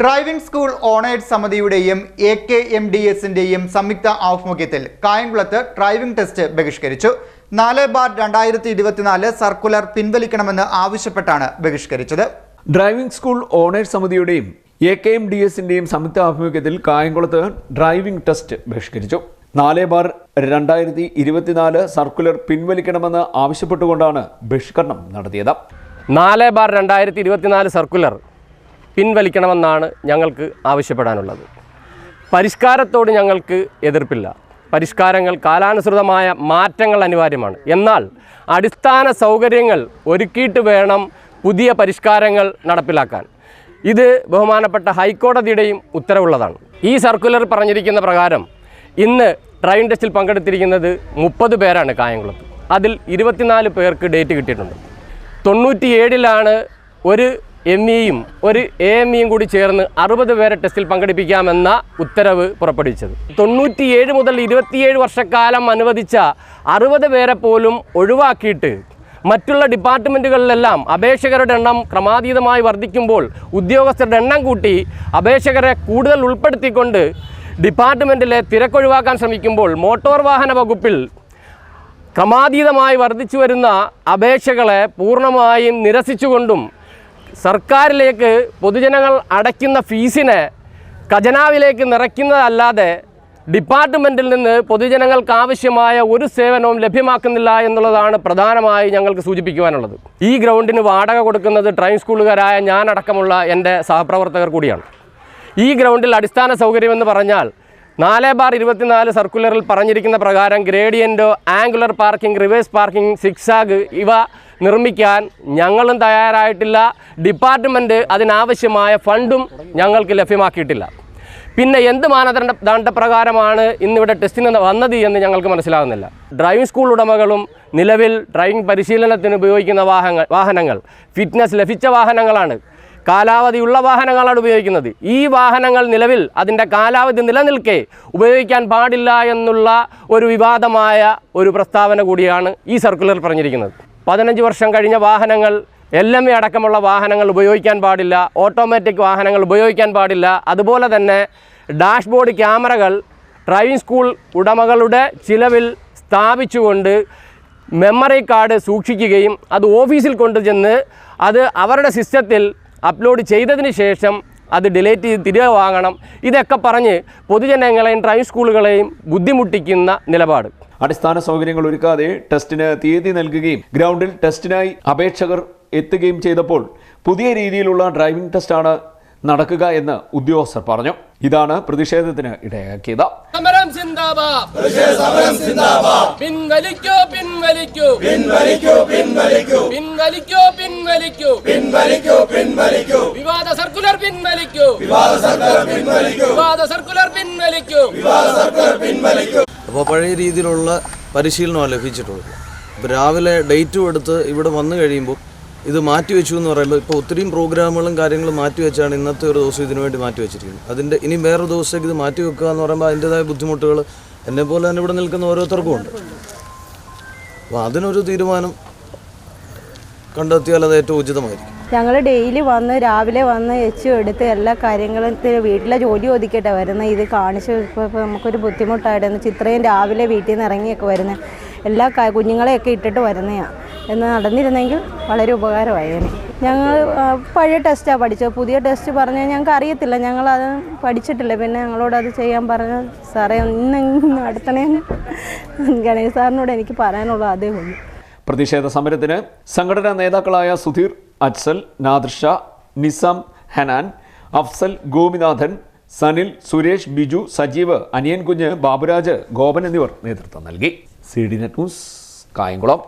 Driving school owners സമിതിയുടെയും A K M D എസിന്റെയും സംയുക്ത ആഭിമുഖ്യത്തിൽ കായംകുളത്ത് ഡ്രൈവിംഗ് ടെസ്റ്റ് ബഹിഷ്കരിച്ചു. നാല് ബാർ രണ്ടായിരത്തി ഇരുപത്തിനാല് സർക്കുലർ പിൻവലിക്കണമെന്ന് ആവശ്യപ്പെട്ടാണ് ബഹിഷ്കരിച്ചത്. ഡ്രൈവിംഗ് സ്കൂൾ ഓണേഴ്സ് സമിതിയുടെയും എ കെ എം ഡി എസിന്റെയും സംയുക്ത ആഭിമുഖ്യത്തിൽ കായംകുളത്ത് ഡ്രൈവിംഗ് ടെസ്റ്റ് ബഹിഷ്കരിച്ചു. നാല് ബാർ രണ്ടായിരത്തി ഇരുപത്തിനാല് സർക്കുലർ പിൻവലിക്കണമെന്ന് ആവശ്യപ്പെട്ടുകൊണ്ടാണ് ബഹിഷ്കരണം നടത്തിയത്. നാല് ബാർ രണ്ടായിരത്തി ഇരുപത്തിനാല് സർക്കുലർ പിൻവലിക്കണമെന്നാണ് ഞങ്ങൾക്ക് ആവശ്യപ്പെടാനുള്ളത്. പരിഷ്കാരത്തോട് ഞങ്ങൾക്ക് എതിർപ്പില്ല. പരിഷ്കാരങ്ങൾ കാലാനുസൃതമായ മാറ്റങ്ങൾ അനിവാര്യമാണ്. എന്നാൽ അടിസ്ഥാന സൗകര്യങ്ങൾ ഒരുക്കിയിട്ട് വേണം പുതിയ പരിഷ്കാരങ്ങൾ നടപ്പിലാക്കാൻ. ഇത് ബഹുമാനപ്പെട്ട ഹൈക്കോടതിയുടെയും ഉത്തരവുള്ളതാണ്. ഈ സർക്കുലർ പറഞ്ഞിരിക്കുന്ന പ്രകാരം ഇന്ന് ഡ്രൈവിംഗ് ടെസ്റ്റിൽ പങ്കെടുത്തിരിക്കുന്നത് മുപ്പത് പേരാണ് കായംകുളത്ത്. അതിൽ ഇരുപത്തിനാല് പേർക്ക് ഡേറ്റ് കിട്ടിയിട്ടുണ്ട്. തൊണ്ണൂറ്റിയേഴിലാണ് ഒരു എം ഇയും ഒരു എ എം ഇയും കൂടി ചേർന്ന് അറുപത് പേരെ ടെസ്റ്റിൽ പങ്കെടുപ്പിക്കാമെന്ന ഉത്തരവ് പുറപ്പെടുവിച്ചത്. തൊണ്ണൂറ്റിയേഴ് മുതൽ ഇരുപത്തിയേഴ് വർഷക്കാലം അനുവദിച്ച അറുപത് പേരെ പോലും ഒഴിവാക്കിയിട്ട് മറ്റുള്ള ഡിപ്പാർട്ട്മെന്റുകളിലെല്ലാം അപേക്ഷകരുടെ എണ്ണം ക്രമാതീതമായി വർദ്ധിക്കുമ്പോൾ ഉദ്യോഗസ്ഥരുടെ എണ്ണം കൂട്ടി അപേക്ഷകരെ കൂടുതൽ ഉൾപ്പെടുത്തിക്കൊണ്ട് ഡിപ്പാർട്ട്മെന്റിലെ തിരക്കൊഴിവാക്കാൻ ശ്രമിക്കുമ്പോൾ മോട്ടോർ വാഹന വകുപ്പിൽ ക്രമാതീതമായി വർദ്ധിച്ചു വരുന്ന അപേക്ഷകളെ പൂർണമായും നിരസിച്ചുകൊണ്ടും സർക്കാരിലേക്ക് പൊതുജനങ്ങൾ അടയ്ക്കുന്ന ഫീസിനെ ഖജനാവിലേക്ക് നിറയ്ക്കുന്നതല്ലാതെ ഡിപ്പാർട്ട്മെന്റിൽ നിന്ന് പൊതുജനങ്ങൾക്ക് ആവശ്യമായ ഒരു സേവനവും ലഭ്യമാക്കുന്നില്ല എന്നുള്ളതാണ് പ്രധാനമായി ഞങ്ങൾക്ക് സൂചിപ്പിക്കുവാനുള്ളത്. ഈ ഗ്രൗണ്ടിന് വാടക കൊടുക്കുന്നത് ട്രൈൻ സ്കൂളുകാരായ ഞാനടക്കമുള്ള എന്റെ സഹപ്രവർത്തകർ കൂടിയാണ്. ഈ ഗ്രൗണ്ടിൽ അടിസ്ഥാന സൗകര്യമെന്ന് പറഞ്ഞാൽ നാല് ബാർ ഇരുപത്തിനാല് സർക്കുലറിൽ പറഞ്ഞിരിക്കുന്ന പ്രകാരം ഗ്രേഡിയന്റോ angular parking reverse parking zigzag ഇവ നിർമ്മിക്കാൻ ഞങ്ങളും തയ്യാറായിട്ടില്ല. ഡിപ്പാർട്ട്മെന്റ് അതിനാവശ്യമായ ഫണ്ടും ഞങ്ങൾക്ക് ലഭ്യമാക്കിയിട്ടില്ല. പിന്നെ എന്ത് മാനദണ്ഡ ദണ്ഡപ്രകാരമാണ് ഇന്നിവിടെ ടെസ്റ്റിന് വന്നത് എന്ന് ഞങ്ങൾക്ക് മനസ്സിലാകുന്നില്ല ഡ്രൈവിംഗ് സ്കൂൾ ഉടമകളും നിലവിൽ ഡ്രൈവിംഗ് പരിശീലനത്തിന് ഉപയോഗിക്കുന്ന വാഹനങ്ങൾ വാഹനങ്ങൾ ഫിറ്റ്നസ് ലഭിച്ച വാഹനങ്ങളാണ്. കാലാവധിയുള്ള വാഹനങ്ങളാണ് ഉപയോഗിക്കുന്നത്. ഈ വാഹനങ്ങൾ നിലവിൽ അതിന്റെ കാലാവധി നിലനിൽക്കെ ഉപയോഗിക്കാൻ പാടില്ല എന്നുള്ള ഒരു വിവാദമായ ഒരു പ്രസ്താവന കൂടിയാണ് ഈ സർക്കുലർ പറഞ്ഞിരിക്കുന്നത്. പതിനഞ്ച് വർഷം കഴിഞ്ഞ വാഹനങ്ങൾ എൽ എം അടക്കമുള്ള വാഹനങ്ങൾ ഉപയോഗിക്കാൻ പാടില്ല ഓട്ടോമാറ്റിക് വാഹനങ്ങൾ ഉപയോഗിക്കാൻ പാടില്ല. അതുപോലെ തന്നെ ഡാഷ്ബോർഡ് ക്യാമറകൾ ഡ്രൈവിംഗ് സ്കൂൾ ഉടമകളുടെ ചിലവിൽ സ്ഥാപിച്ചുകൊണ്ട് മെമ്മറി കാർഡ് സൂക്ഷിക്കുകയും അത് ഓഫീസിൽ കൊണ്ടുചെന്ന് അത് അവരുടെ സിസ്റ്റത്തിൽ അപ്ലോഡ് ചെയ്തതിന് ശേഷം അത് ഡിലേറ്റ് ചെയ്ത് തിരികെ വാങ്ങണം. ഇതൊക്കെ പറഞ്ഞ് പൊതുജനങ്ങളെയും ഡ്രൈവിംഗ് സ്കൂളുകളെയും ബുദ്ധിമുട്ടിക്കുന്ന നിലപാട്. അടിസ്ഥാന സൗകര്യങ്ങൾ ഒരുക്കാതെ ടെസ്റ്റിന് തീയതി നൽകുകയും ഗ്രൗണ്ടിൽ ടെസ്റ്റിനായി അപേക്ഷകർ എത്തുകയും ചെയ്തപ്പോൾ പുതിയ രീതിയിലുള്ള ഡ്രൈവിംഗ് ടെസ്റ്റാണ് നടക്കുക എന്ന് ഉദ്യോഗസ്ഥർ പറഞ്ഞു. ഇതാണ് പ്രതിഷേധത്തിന് ഇടയാക്കിയത്. സമരം സിന്ദാബാദ്. സമരം സിന്ദാബാദ്. പിൻവലിക്കൂ പിൻവലിക്കൂ. പിൻവലിക്കൂ പിൻവലിക്കൂ. പിൻവലിക്കൂ പിൻവലിക്കൂ. പിൻവലിക്കൂ പിൻവലിക്കൂ. വിവാദ സർക്കുലർ പിൻവലിക്കൂ. വിവാദ സർക്കാർ പിൻവലിക്കൂ വിവാദ സർക്കുലർ പിൻവലിക്കൂ. വിവാദ സർക്കാർ പിൻവലിക്കൂ അപ്പോൾ പഴയ രീതിയിലുള്ള പരിശീലനമാണ് ലഭിച്ചിട്ടുള്ളത്. ഇപ്പോൾ രാവിലെ ഡേറ്റും എടുത്ത് ഇവിടെ വന്നു കഴിയുമ്പോൾ ഇത് മാറ്റിവെച്ചു എന്ന് പറയുമ്പോൾ ഇപ്പോൾ ഒത്തിരിയും പ്രോഗ്രാമുകളും കാര്യങ്ങളും മാറ്റിവെച്ചാണ് ഇന്നത്തെ ഒരു ദിവസം ഇതിനു വേണ്ടി മാറ്റിവെച്ചിരിക്കുന്നത് അതിന്റെ ഇനി വേറൊരു ദിവസത്തേക്ക് ഇത് മാറ്റിവെക്കുക എന്ന് പറയുമ്പോൾ അതിന്റെതായ ബുദ്ധിമുട്ടുകൾ എന്നെ പോലെ തന്നെ ഇവിടെ നിൽക്കുന്ന ഓരോരുത്തർക്കും ഉണ്ട്. അപ്പോൾ അതിനൊരു തീരുമാനം കണ്ടെത്തിയാൽ അത് ഏറ്റവും ഉചിതമായിരിക്കും. ഞങ്ങൾ ഡെയിലി വന്ന് രാവിലെ വന്ന് എച്ച് എടുത്ത് എല്ലാ കാര്യങ്ങളും വീട്ടിലെ ജോലി ഒതുക്കിയിട്ടാണ് വരുന്നത് ഇത് കാണിച്ച് നമുക്കൊരു ബുദ്ധിമുട്ടായിരുന്നു ചിത്രയും രാവിലെ വീട്ടിൽ നിന്ന് ഇറങ്ങിയൊക്കെ വരുന്നത് എല്ലാ കുഞ്ഞുങ്ങളെയൊക്കെ ഇട്ടിട്ട് വരുന്നതാണ് എന്ന് നടന്നിരുന്നെങ്കിൽ വളരെ ഉപകാരമായേനെ. ഞങ്ങൾ പഴയ ടെസ്റ്റാണ് പഠിച്ചത്. പുതിയ ടെസ്റ്റ് പറഞ്ഞാൽ ഞങ്ങൾക്ക് അറിയത്തില്ല. ഞങ്ങളത് പഠിച്ചിട്ടില്ല. പിന്നെ ഞങ്ങളോട് അത് ചെയ്യാൻ പറഞ്ഞ സാറേ ഒന്ന് നടത്തണേന്ന് ഗണേശ് സാറിനോട് എനിക്ക് പറയാനുള്ളത് അതേ ഉള്ളൂ. പ്രതിഷേധ സമരത്തിന് സംഘടനാ നേതാക്കളായ സുധീർ അജ്സൽ നാദർഷ നിസാം ഹനാൻ അഫ്സൽ ഗോപിനാഥൻ സനിൽ സുരേഷ് ബിജു സജീവ് അനിയൻ കുഞ്ഞ് ബാബുരാജ് ഗോപൻ എന്നിവർ നേതൃത്വം നൽകി. C D net news Kayamkulam.